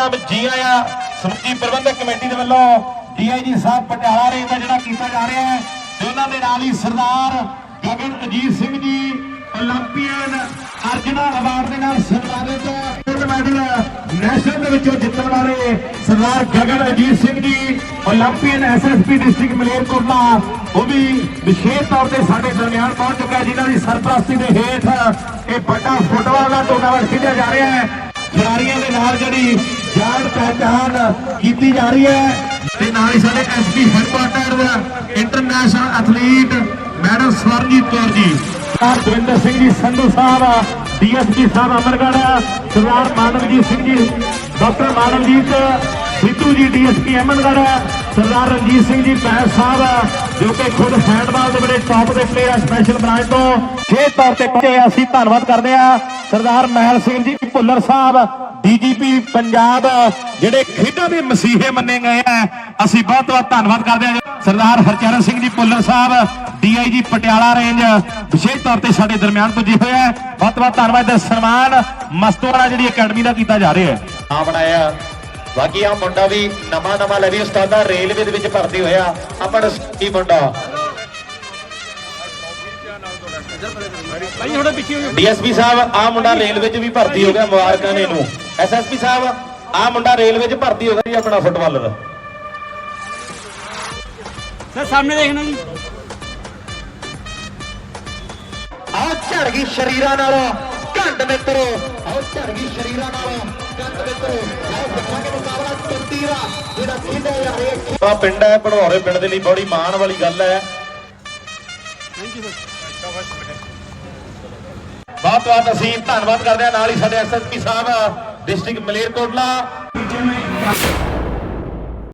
ਸਾਹਿਬ ਜੀ ਆਇਆ ਸਮੁੱਚੀ ਪ੍ਰਬੰਧਕ ਕਮੇਟੀ ਦੇ ਵੱਲੋਂ ਡੀਆਈਜੀ ਸਾਹਿਬ ਪਟਿਆਲਾ ਰੇਂਜ ਦਾ ਜਿਹੜਾ ਕੀਤਾ ਜਾ ਰਿਹਾ ਹੈ ਤੇ ਉਹਨਾਂ ਦੇ ਨਾਲ ਹੀ ਸਰਦਾਰ ਗਗਨ ਅਜੀਤ ਸਿੰਘ ਜੀ 올림픽ੀਅਨ ਅਰਜਨਾ ਅਵਾਰਡ ਦੇ ਨਾਲ ਸਨਮਾਨਿਤ ਗੋਲਡ ਮੈਡਲ ਨੈਸ਼ਨਲ ਦੇ ਵਿੱਚੋਂ ਜਿੱਤਣ ਵਾਲੇ ਸਰਦਾਰ ਗਗਨ ਅਜੀਤ ਸਿੰਘ ਜੀ 올림픽ੀਅਨ ਐਸਐਸਪੀ ਡਿਸਟ੍ਰਿਕਟ ਮਲੇਰਕੋਟਲਾ, ਉਹ ਵੀ ਵਿਸ਼ੇਸ਼ ਤੌਰ ਤੇ ਸਾਡੇ ਦਰਮਿਆਨ ਪਹੁੰਚ ਚੁੱਕਾ ਜਿਨ੍ਹਾਂ ਦੀ ਸਰਪ੍ਰਸਤੀ ਦੇ ਹੇਠ ਇਹ ਵੱਡਾ ਫੁੱਟਬਾਲ ਦਾ ਟੂਰਨਾਮੈਂਟ ਖੇਡਿਆ ਜਾ ਰਿਹਾ ਹੈ। ਖਿਡਾਰੀਆਂ ਦੇ ਨਾਲ ਜਿਹੜੀ ਜਾਣ ਪਹਿਚਾਨ ਕੀਤੀ ਜਾ ਰਹੀ ਹੈ। ਤੇ ਨਾਲ ਹੀ ਸਾਡੇ SP headquarters international athlete madam Swaranjit Kaur ji. Sardar Singh ji, Sandhu Sahib DSP Sahib Amargarh, Sardar Manavjit Singh ji, doctor Manavjit, Sidhu ji DSP Amangarh, Sardar Ranjit Singh ji ਪੈਸ ਸਾਹਿਬ, ਜੋ ਕਿ ਖੁਦ ਹੈਂਡਬਾਲ ਦੇ ਬੜੇ top ਦੇ player special branch ਤੋਂ। ਖੇਤ ਤੌਰ ਤੇ ਪਹੁੰਚੇ ਅਸੀਂ ਧੰਨਵਾਦ ਕਰਦੇ ਆ। ਸਰਦਾਰ ਮਹਿਲ ਸਿੰਘ ਜੀ, ਭੁੱਲਰ ਸਾਹਿਬ ਡੀਜੀਪੀ ਪੰਜਾਬ, ਜਿਹੜੇ ਖੇਡਾਂ ਦੇ ਮਸੀਹੇ ਮੰਨੇ ਗਏ ਆ, ਅਸੀਂ ਬਹੁਤ ਬਹੁਤ ਧੰਨਵਾਦ ਕਰਦੇ ਹਾਂ। ਸਰਦਾਰ ਹਰਚਰਨ ਸਿੰਘ ਜੀ ਭੁੱਲਰ ਸਾਹਿਬ, ਡੀਆਈਜੀ ਪਟਿਆਲਾ ਰੇਂਜ ਵਿਸ਼ੇਸ਼ ਤੌਰ ਤੇ ਸਾਡੇ ਦਰਮਿਆਨ ਪੁੱਜੇ ਹੋਏ ਆ। ਬਹੁਤ ਬਹੁਤ ਧੰਨਵਾਦ ਤੇ ਸਨਮਾਨ ਮਸਤੋਰਾ ਜਿਹੜੀ ਅਕੈਡਮੀ ਦਾ ਕੀਤਾ ਜਾ ਰਿਹਾ ਹੈ। ਆ ਬਣਾਇਆ। ਬਾਕੀ ਆ ਮੁੰਡਾ ਵੀ ਨਵਾਂ ਨਵਾਂ ਲੈ ਵੀ ਉਸਤਾਦਾ ਰੇਲਵੇ ਦੇ ਵਿੱਚ ਭਰਤੀ ਹੋਇਆ। ਆਪਣਾ ਕੀ ਮੁੰਡਾ। ਭਾਈ ਥੋੜਾ ਪਿੱਛੇ ਹੋ ਜਾਓ। ਡੀਐਸਪੀ ਸਾਹਿਬ ਆ ਮੁੰਡਾ ਰੇਲਵੇ 'ਚ ਵੀ ਭਰਤੀ ਹੋ ਗਿਆ ਮੁਬਾਰਕਾਂ ਨੇ ਇਹਨੂੰ। ਐਸਐਸਪੀ ਸਾਹਿਬ ਆ ਮੁੰਡਾ ਰੇਲਵੇ 'ਚ ਭਰਤੀ ਹੋ ਗਿਆ ਜੀ ਆਪਣਾ ਫੁੱਟਬਾਲਰ। ਸਰ ਸਾਹਮਣੇ ਦੇਖਣਾ ਜੀ। ਆਹ ਝੜ ਗਈ ਸ਼ਰੀਰਾਂ ਨਾਲ ਘੰਟ ਮਿੱਤਰੋ ਆਹ ਝੜ ਗਈ ਸ਼ਰੀਰਾਂ ਨਾਲ ਘੰਟ ਮਿੱਤਰੋ ਆਹ ਦੇਖਾਂਗੇ ਮੁਕਾਬਲਾ ਤੁਰਤੀ ਦਾ ਜਿਹੜਾ ਖੇਡਿਆ ਜਾ ਰਿਹਾ ਆ ਪਿੰਡ ਹੈ ਭੜੋਰੇ ਪਿੰਡ ਦੇ ਲਈ ਬੜੀ ਮਾਣ ਵਾਲੀ ਗੱਲ ਹੈ। ਥੈਂਕ ਯੂ ਸਰ ਬਹੁਤ ਬਹੁਤ ਅਸੀਂ ਧੰਨਵਾਦ ਕਰਦੇ ਹਾਂ ਨਾਲ ਹੀ ਸਾਡੇ ਐਸਐਸਪੀ ਸਾਹਿਬ ਡਿਸਟ੍ਰਿਕਟ ਮਲੇਰਕੋਟਲਾ।